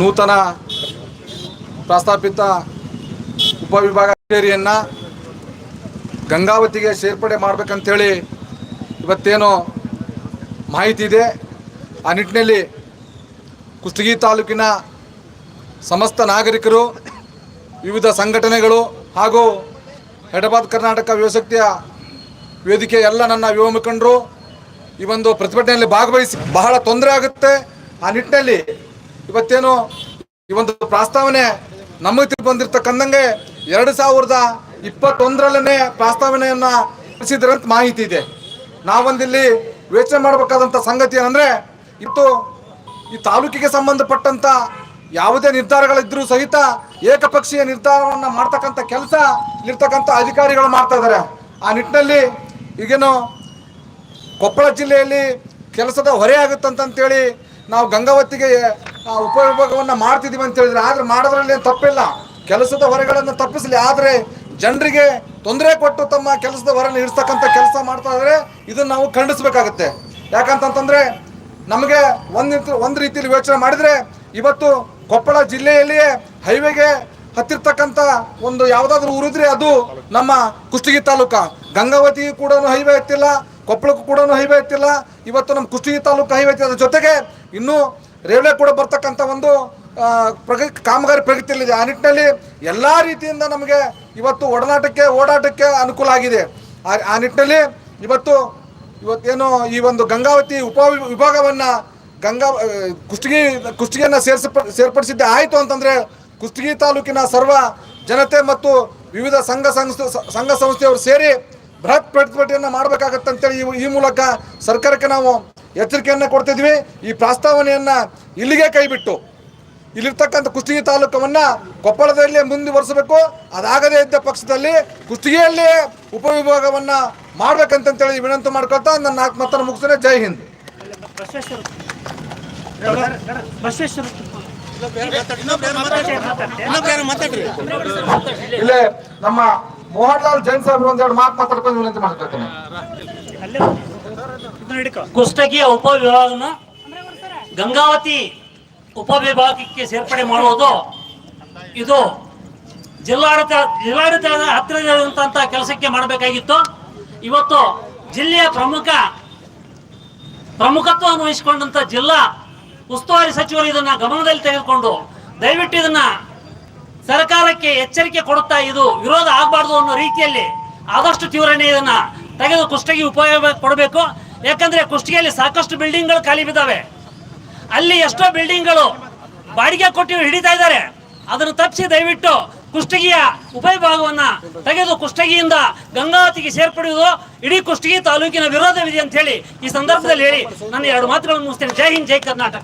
ನೂತನ ಪ್ರಸ್ತಾಪಿತ ಉಪವಿಭಾಗ ಕಚೇರಿಯನ್ನು ಗಂಗಾವತಿಗೆ ಸೇರ್ಪಡೆ ಮಾಡಬೇಕಂತೇಳಿ ಇವತ್ತೇನೋ ಮಾಹಿತಿ ಇದೆ. ಆ ನಿಟ್ಟಿನಲ್ಲಿ ಕುಷ್ಟಗಿ ತಾಲೂಕಿನ ಸಮಸ್ತ ನಾಗರಿಕರು, ವಿವಿಧ ಸಂಘಟನೆಗಳು ಹಾಗೂ ಹೈದರಾಬಾದ್ ಕರ್ನಾಟಕ ಯುವಶಕ್ತಿಯ ವೇದಿಕೆ ಎಲ್ಲ ನನ್ನ ಯುವ ಮುಖಂಡರು ಈ ಒಂದು ಪ್ರತಿಭಟನೆಯಲ್ಲಿ ಭಾಗವಹಿಸಿ ಬಹಳ ತೊಂದರೆ ಆಗುತ್ತೆ. ಆ ನಿಟ್ಟಿನಲ್ಲಿ ಇವತ್ತೇನು ಈ ಒಂದು ಪ್ರಸ್ತಾವನೆ ನಮಗೆ ಬಂದಿರ್ತಕ್ಕಂದಂಗೆ ಎರಡು ಸಾವಿರದ ಇಪ್ಪತ್ತೊಂದರಲ್ಲೇ ಪ್ರಸ್ತಾವನೆಯನ್ನ ಅಂತ ಮಾಹಿತಿ ಇದೆ. ನಾವೊಂದಿಲ್ಲಿ ಯೋಚನೆ ಮಾಡಬೇಕಾದಂಥ ಸಂಗತಿ ಏನಂದ್ರೆ ಇತ್ತು ಈ ತಾಲೂಕಿಗೆ ಸಂಬಂಧಪಟ್ಟಂತ ಯಾವುದೇ ನಿರ್ಧಾರಗಳಿದ್ರೂ ಸಹಿತ ಏಕಪಕ್ಷೀಯ ನಿರ್ಧಾರವನ್ನು ಮಾಡ್ತಕ್ಕಂಥ ಕೆಲಸ ಇರ್ತಕ್ಕಂಥ ಅಧಿಕಾರಿಗಳು ಮಾಡ್ತಾ ಇದ್ದಾರೆ. ಆ ನಿಟ್ಟಿನಲ್ಲಿ ಈಗೇನು ಕೊಪ್ಪಳ ಜಿಲ್ಲೆಯಲ್ಲಿ ಕೆಲಸದ ಹೊರೆ ಆಗುತ್ತಂತಂತೇಳಿ ನಾವು ಗಂಗಾವತಿಗೆ ಆ, ಉಪಯೋಗವನ್ನು ಮಾಡ್ತಿದ್ದೀವಿ ಅಂತ ಹೇಳಿದ್ರೆ ಆದರೆ ಮಾಡೋದ್ರಲ್ಲಿ ಏನು ತಪ್ಪಿಲ್ಲ. ಕೆಲಸದ ಹೊರೆಗಳನ್ನು ತಪ್ಪಿಸಲಿ ಆದರೆ ಜನರಿಗೆ ತೊಂದರೆ ಕೊಟ್ಟು ತಮ್ಮ ಕೆಲಸದ ಹೊರನ್ನು ಇರಿಸ್ತಕ್ಕಂಥ ಕೆಲಸ ಮಾಡ್ತಾ ಇದ್ರೆ ಇದನ್ನು ನಾವು ಖಂಡಿಸಬೇಕಾಗುತ್ತೆ. ಯಾಕಂತಂತಂದರೆ ನಮಗೆ ಒಂದು ಒಂದು ರೀತಿಯಲ್ಲಿ ಯೋಚನೆ ಮಾಡಿದರೆ ಇವತ್ತು ಕೊಪ್ಪಳ ಜಿಲ್ಲೆಯಲ್ಲಿಯೇ ಹೈವೇಗೆ ಹತ್ತಿರ್ತಕ್ಕಂಥ ಒಂದು ಯಾವುದಾದ್ರೂ ಊರಿದ್ರೆ ಅದು ನಮ್ಮ ಕುಷ್ಟಗಿ ತಾಲೂಕ. ಗಂಗಾವತಿ ಕೂಡ ಹೈವೇ ಎತ್ತಿಲ್ಲ ಕೊಪ್ಪಳಕ್ಕೂ ಕೂಡ ಹೈವೇ ಎತ್ತಿಲ್ಲ. ಇವತ್ತು ನಮ್ಮ ಕುಷ್ಟಗಿ ತಾಲೂಕು ಹೈವೇ ಎತ್ತಿಲ್ಲ ಜೊತೆಗೆ ಇನ್ನೂ ರೈಲ್ವೆ ಕೂಡ ಬರ್ತಕ್ಕಂಥ ಒಂದು ಪ್ರಗತಿ, ಕಾಮಗಾರಿ ಪ್ರಗತಿಯಲ್ಲಿದೆ ಆ ನಿಟ್ಟಿನಲ್ಲಿ ಎಲ್ಲ ರೀತಿಯಿಂದ ನಮಗೆ ಇವತ್ತು ಒಡನಾಟಕ್ಕೆ, ಓಡಾಟಕ್ಕೆ ಅನುಕೂಲ ಆಗಿದೆ. ಆ- ನಿಟ್ಟಿನಲ್ಲಿ ಇವತ್ತು ಇವತ್ತೇನು ಈ ಒಂದು ಗಂಗಾವತಿ ಉಪ ವಿಭಾಗವನ್ನು ಗಂಗಾ ಕುಷ್ಟಗಿ ಕುಷ್ಟಗಿಯನ್ನು ಸೇರ್ಸಪ, ಸೇರ್ಪಡಿಸಿದ್ದೆ. ಆಯಿತು ಅಂತಂದರೆ ಕುಷ್ಟಗಿ ತಾಲೂಕಿನ ಸರ್ವ ಜನತೆ ಮತ್ತು ವಿವಿಧ ಸಂಘ ಸಂಸ್ಥೆ, ಸಂಘ ಸಂಸ್ಥೆಯವರು ಸೇರಿ ಬೃಹತ್ ಪ್ರತಿಭಟನೆಯನ್ನು ಮಾಡಬೇಕಾಗತ್ತಂತೇಳಿ ಈ ಮೂಲಕ ಸರ್ಕಾರಕ್ಕೆ ನಾವು ಎಚ್ಚರಿಕೆಯನ್ನು ಕೊಡ್ತಿದ್ವಿ. ಈ ಪ್ರಸ್ತಾವನೆಯನ್ನು ಇಲ್ಲಿಗೆ ಕೈಬಿಟ್ಟು ಇಲ್ಲಿರ್ತಕ್ಕಂಥ ಕುಷ್ಟಗಿ ತಾಲೂಕವನ್ನು ಕೊಪ್ಪಳದಲ್ಲಿ ಮುಂದುವರಿಸಬೇಕು. ಅದಾಗದೇ ಇದ್ದ ಪಕ್ಷದಲ್ಲಿ ಕುಷ್ಟಗಿಯಲ್ಲೇ ಉಪವಿಭಾಗವನ್ನು ಮಾಡ್ಬೇಕಂತೇಳಿ ವಿನಂತಿ ಮಾಡ್ಕೊಳ್ತಾ ನನ್ನ ನಾಲ್ಕು ಮಾತನ್ನು ಮುಗಿಸ್ತೇನೆ. ಜೈ ಹಿಂದ್. ಇಲ್ಲೇ ನಮ್ಮ ಮೋಹನ್ ಲಾಲ್ ಜೈನ್ ಸಾಹೇಬ್ರು ಒಂದೆರಡು ಮಾತು ಮಾತಾಡ್ಕೊಂಡು ವಿನಂತಿ ಮಾಡ್ಕೊಳ್ತೇನೆ. ಕುಷ್ಟಗಿಯ ಉಪವಿಭಾಗನ ಗಂಗಾವತಿ ಉಪವಿಭಾಗಕ್ಕೆ ಸೇರ್ಪಡೆ ಮಾಡುವುದು ಇದು ಜಿಲ್ಲಾಡಳಿತ ಜಿಲ್ಲಾಡಳಿತದ ಹತ್ತಿರದಂತಹ ಕೆಲಸಕ್ಕೆ ಮಾಡಬೇಕಾಗಿತ್ತು. ಇವತ್ತು ಜಿಲ್ಲೆಯ ಪ್ರಮುಖ ಪ್ರಮುಖತ್ವವನ್ನು ವಹಿಸಿಕೊಂಡಂತ ಜಿಲ್ಲಾ ಉಸ್ತುವಾರಿ ಸಚಿವರು ಇದನ್ನ ಗಮನದಲ್ಲಿ ತೆಗೆದುಕೊಂಡು ದಯವಿಟ್ಟು ಇದನ್ನ ಸರ್ಕಾರಕ್ಕೆ ಎಚ್ಚರಿಕೆ ಕೊಡುತ್ತಾ ಇದು ವಿರೋಧ ಆಗಬಾರ್ದು ಅನ್ನೋ ರೀತಿಯಲ್ಲಿ ಆದಷ್ಟು ತೀವ್ರನೇ ಇದನ್ನ ತೆಗೆದು ಕುಷ್ಟಗಿ ಉಪಯೋಗ ಕೊಡಬೇಕು. ಯಾಕಂದ್ರೆ ಕುಷ್ಟಗಿಯಲ್ಲಿ ಸಾಕಷ್ಟು ಬಿಲ್ಡಿಂಗ್ಗಳು ಖಾಲಿ ಬಿದ್ದಾವೆ. ಅಲ್ಲಿ ಎಷ್ಟೋ ಬಿಲ್ಡಿಂಗ್ಗಳು ಬಾಡಿಗೆ ಕೊಟ್ಟು ಹಿಡಿತಾ ಇದ್ದಾರೆ. ಅದನ್ನು ತಪ್ಪಿಸಿ ದಯವಿಟ್ಟು ಕುಷ್ಟಗಿಯ ಉಪವಿಭಾಗವನ್ನ ತೆಗೆದು ಕುಷ್ಟಗಿಯಿಂದ ಗಂಗಾವತಿಗೆ ಸೇರ್ಪಡೆಯುವುದು ಇಡೀ ಕುಷ್ಟಗಿ ತಾಲೂಕಿನ ವಿರೋಧವಿದೆ ಅಂತ ಹೇಳಿ ಈ ಸಂದರ್ಭದಲ್ಲಿ ಹೇಳಿ ನಾನು ಎರಡು ಮಾತುಗಳನ್ನು ಮುಗಿಸ್ತೇನೆ. ಜೈ ಹಿಂದ್, ಜೈ ಕರ್ನಾಟಕ.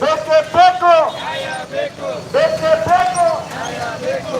ಬೇಕು ಬೇಕು. ಬೇಕೇ ಬೇಕು ಬೇಕೇ ಬೇಕು